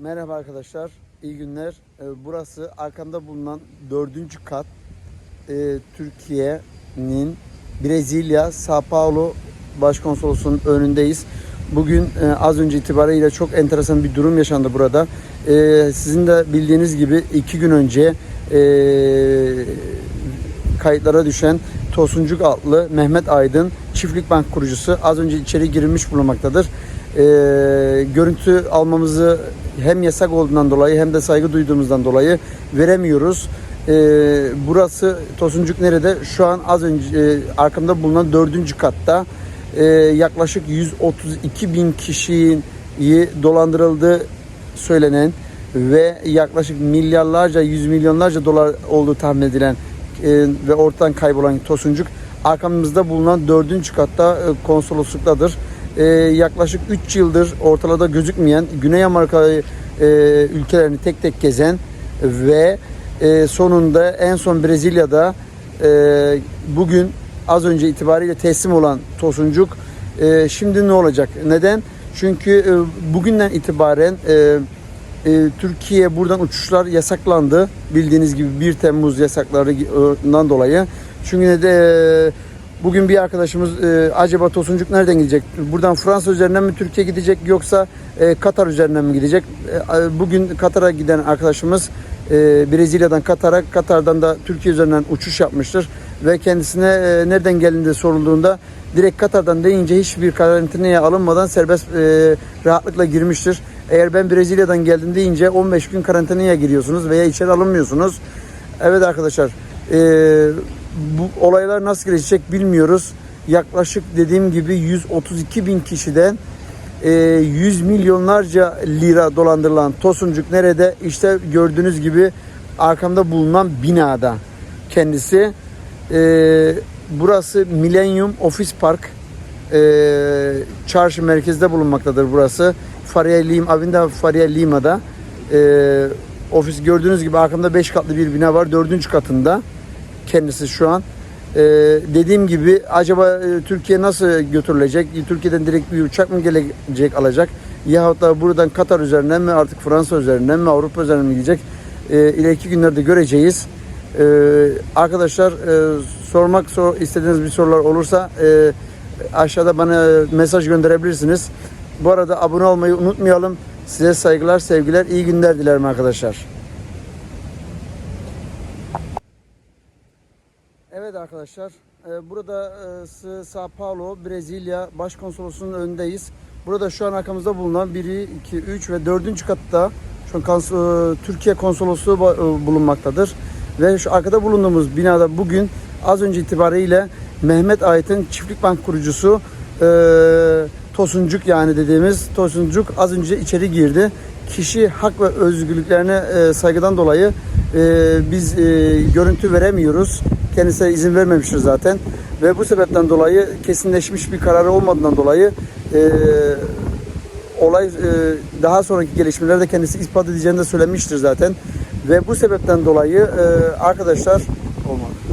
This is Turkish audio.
Merhaba arkadaşlar, iyi günler. Ee, Burası arkamda bulunan dördüncü kat Ee, Türkiye'nin Brezilya, Sao Paulo Başkonsolosu'nun önündeyiz. Bugün e, az önce itibariyle çok enteresan bir durum yaşandı burada. Ee, Sizin de bildiğiniz gibi iki gün önce kayıtlara düşen Tosuncuk adlı Mehmet Aydın çiftlik bank kurucusu az önce içeri girilmiş bulunmaktadır. Ee, görüntü almamızı hem yasak olduğundan dolayı hem de saygı duyduğumuzdan dolayı veremiyoruz. Ee, burası Tosuncuk nerede? Şu an az önce e, arkamda bulunan dördüncü katta Ee, yaklaşık 132 bin kişiyi dolandırıldığı söylenen ve yaklaşık milyarlarca, yüz milyonlarca dolar olduğu tahmin edilen e, ve ortadan kaybolan Tosuncuk arkamızda bulunan dördüncü katta e, konsolosluktadır. E, yaklaşık 3 yıldır ortalarda gözükmeyen Güney Amerika e, ülkelerini tek tek gezen ve e, sonunda en son Brezilya'da e, bugün az önce itibariyle teslim olan Tosuncuk e, şimdi ne olacak? Neden? Çünkü e, bugünden itibaren e, e, Türkiye buradan uçuşlar yasaklandı. Bildiğiniz gibi 1 Temmuz yasaklarından dolayı. Çünkü de e, bugün bir arkadaşımız e, acaba Tosuncuk nereden gidecek? Buradan Fransa üzerinden mi Türkiye gidecek yoksa e, Katar üzerinden mi gidecek? E, bugün Katar'a giden arkadaşımız e, Brezilya'dan Katar'a, Katar'dan da Türkiye üzerinden uçuş yapmıştır ve kendisine e, nereden geldiğinde sorulduğunda direkt Katar'dan deyince hiçbir karantinaya alınmadan serbest e, rahatlıkla girmiştir. Eğer ben Brezilya'dan geldim deyince 15 gün karantinaya giriyorsunuz veya içeri alınmıyorsunuz. Evet arkadaşlar e, bu olaylar nasıl gelişecek bilmiyoruz. Yaklaşık dediğim gibi 132 bin kişiden e, 100 milyonlarca lira dolandırılan Tosuncuk nerede? İşte gördüğünüz gibi arkamda bulunan binada kendisi. E, burası Millennium Office Park. E, çarşı merkezde bulunmaktadır burası. Faria Lima, Avinda Faria Lima'da. E, ofis gördüğünüz gibi arkamda 5 katlı bir bina var. 4. katında kendisi şu an. Ee, dediğim gibi acaba e, Türkiye nasıl götürülecek? Türkiye'den direkt bir uçak mı gelecek alacak? Yahut da buradan Katar üzerinden mi artık Fransa üzerinden mi Avrupa üzerinden mi gidecek? Ee, ileriki günlerde göreceğiz. Ee, arkadaşlar e, sormak sor, istediğiniz bir sorular olursa e, aşağıda bana mesaj gönderebilirsiniz. Bu arada abone olmayı unutmayalım. Size saygılar, sevgiler, iyi günler dilerim arkadaşlar. Evet arkadaşlar, e, burada e, Sao Paulo, Brezilya Başkonsolosluğu'nun önündeyiz. Burada şu an arkamızda bulunan 1, 2, 3 ve 4. katta şu an e, Türkiye Konsolosluğu bulunmaktadır. Ve şu arkada bulunduğumuz binada bugün az önce itibariyle Mehmet Ait'in Çiftlik Bank kurucusu e, Tosuncuk yani dediğimiz Tosuncuk az önce içeri girdi. Kişi hak ve özgürlüklerine saygıdan dolayı e, biz e, görüntü veremiyoruz. Kendisine izin vermemiştir zaten. Ve bu sebepten dolayı kesinleşmiş bir kararı olmadığından dolayı e, olay e, daha sonraki gelişmelerde kendisi ispat edeceğini de söylemiştir zaten. Ve bu sebepten dolayı e, arkadaşlar olmaz.